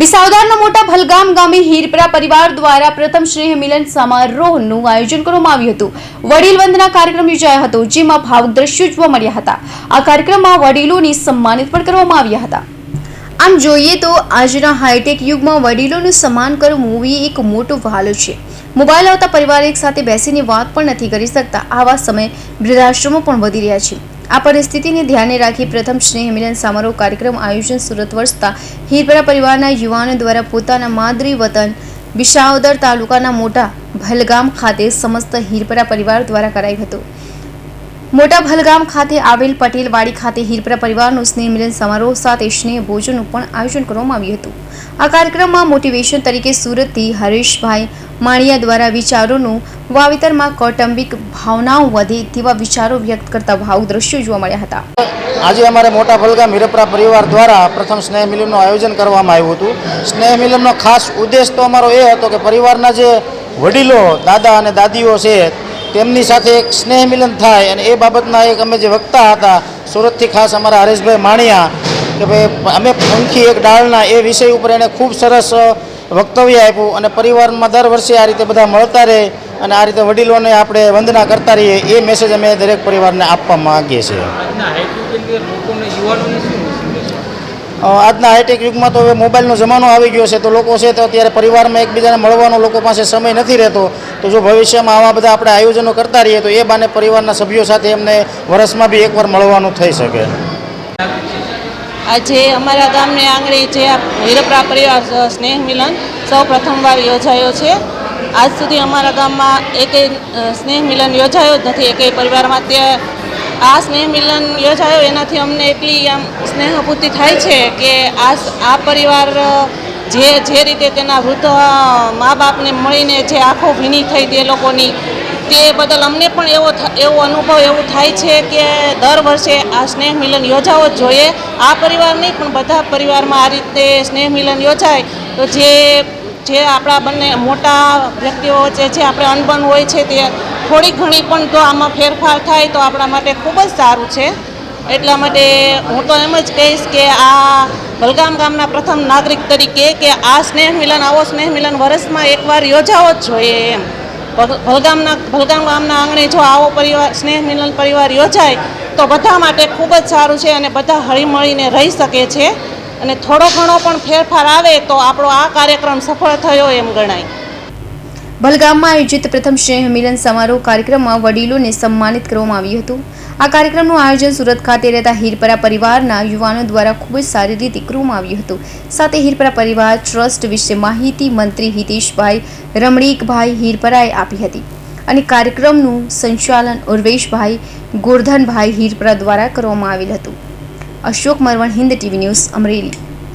વિસાવદરના મોટા ભલગામ ગામે હીરપરા પરિવાર દ્વારા પ્રથમ સ્નેહ મિલન સમારોહનું આયોજન કરવામાં આવ્યું હતું. વડીલ વંદના કાર્યક્રમ યોજાયો હતો, જેમાં ભાવુક દ્રશ્યો જોવા મળ્યા હતા. આ કાર્યક્રમમાં વડીલોને સન્માનિત પણ કરવામાં આવ્યા હતા. આમ જોઈએ તો આજના હાઈટેક યુગમાં વડીલોનું સન્માન કરવું એ એક મોટો વહાલો છે. મોબાઈલ આવતા પરિવાર એક સાથે બેસીને વાત પણ નથી કરી શકતા, આવા સમયે વૃદ્ધાશ્રમો પણ વધી રહ્યા છે. આ પરિસ્થિતિને ધ્યાને રાખી પ્રથમ સ્નેહ મિલન સમારોહ કાર્યક્રમ આયોજન સુરત વર્ષતા હીરપરા પરિવારના યુવાનો દ્વારા પોતાના માદરી વતન બિશાવદર તાલુકાના મોટા ભલગામ ખાતે સમસ્ત હીરપરા પરિવાર દ્વારા કરાયું હતું. મોટા ભલગામ ખાતે આવેલ પટેલવાડી ખાતે હીરપરા પરિવારનું સ્નેહ મિલન સમારોહ સાથે સ્નેહ ભોજનનું પણ આયોજન કરવામાં આવ્યું હતું. આ કાર્યક્રમમાં મોટિવેશન તરીકે સુરતથી હરેશભાઈ માણિયા દ્વારા વિચારોનું વાવેતરમાં કૌટુંબિક ભાવનાઓ વધે તેવા વિચારો વ્યક્ત કરતા ભાવુક દ્રશ્યો જોવા મળ્યા હતા. આજે અમારે મોટા ભલગામ હિરપરા પરિવાર દ્વારા પ્રથમ સ્નેહ મિલનનું આયોજન કરવામાં આવ્યું હતું. સ્નેહ મિલનનો ખાસ ઉદ્દેશ તો અમારો એ હતો કે પરિવારના જે વડીલો, દાદા અને દાદીઓ છે તેમની સાથે એક સ્નેહ મિલન થાય અને એ બાબતના એક અમે જે વક્તા હતા, સુરતથી ખાસ અમારા હરેશભાઈ માણિયા, કે ભાઈ, અમે પંખી એક ડાળના એ વિષય ઉપર એણે ખૂબ સરસ વક્તવ્ય આપ્યું અને પરિવારમાં દર વર્ષે આ રીતે બધા મળતા રહે અને આ રીતે વડીલોને આપણે વંદના કરતા રહીએ, એ મેસેજ અમે દરેક પરિવારને આપવા માગીએ છીએ. આજના હાઈટેક યુગમાં તો હવે મોબાઈલનો જમાનો આવી ગયો છે, તો લોકો છે તો અત્યારે પરિવારમાં એકબીજાને મળવાનો લોકો પાસે સમય નથી રહેતો. તો જો ભવિષ્યમાં આવા બધા આપણે આયોજનો કરતા રહીએ, તો એ બાને પરિવારના સભ્યો સાથે એમને વર્ષમાં બી એકવાર મળવાનું થઈ શકે. આજે અમારા ગામને આંગણે જે હીરપરા પરિવાર સ્નેહ મિલન સૌ પ્રથમવાર યોજાયો છે. આજ સુધી અમારા ગામમાં એકેય સ્નેહ મિલન યોજાયો જ નથી. એકેય પરિવારમાં તે આ સ્નેહ મિલન યોજાયો. એનાથી અમને એટલી આમ સ્નેહભૂતિ થાય છે કે આ આ પરિવાર જે જે રીતે તેના વૃદ્ધ મા બાપને મળીને જે આંખો ભીની થઈ તે લોકોની, તે બદલ અમને પણ એવો એવો અનુભવ એવું થાય છે કે દર વર્ષે આ સ્નેહ મિલન યોજાવો જ જોઈએ. આ પરિવાર નહીં, પણ બધા પરિવારમાં આ રીતે સ્નેહ મિલન યોજાય. તો જે જે આપણા બંને મોટા વ્યક્તિઓ વચ્ચે જે આપણે અનબન હોય છે તે થોડી ઘણી પણ તો આમાં ફેરફાર થાય તો આપણા માટે ખૂબ જ સારું છે. એટલા માટે હું તો એમ જ કહીશ કે આ ભલગામ ગામના પ્રથમ નાગરિક તરીકે કે આ સ્નેહ મિલન, આવો સ્નેહ મિલન વર્ષમાં એકવાર યોજાવો જ જોઈએ એમ. ભલગામના, ભલગામ ગામના આંગણે જો આવો પરિવાર, સ્નેહ મિલન પરિવાર યોજાય તો બધા માટે ખૂબ જ સારું છે અને બધા હળીમળીને રહી શકે છે. અને થોડો ઘણો પણ ફેરફાર આવે તો આપણો આ કાર્યક્રમ સફળ થયો એમ ગણાય. બલગામમાં આયોજિત પ્રથમ સ્નેહ મિલન સમારોહ કાર્યક્રમમાં વડીલોને સન્માનિત કરવામાં આવ્યું હતું. આ કાર્યક્રમનું આયોજન સુરત ખાતે રહેતા હીરપરા પરિવારના યુવાનો દ્વારા ખૂબ જ સારી રીતે કરવામાં આવ્યું હતું. સાથે હીરપરા પરિવાર, ટ્રસ્ટ વિશે માહિતી મંત્રી હિતેશભાઈ રમણીકભાઈ હીરપરાએ આપી હતી. અને કાર્યક્રમનું સંચાલન ઉર્વેશભાઈ ગોરધનભાઈ હીરપરા દ્વારા કરવામાં આવેલ હતું. Ashok Marvan Hind TV news Amreli.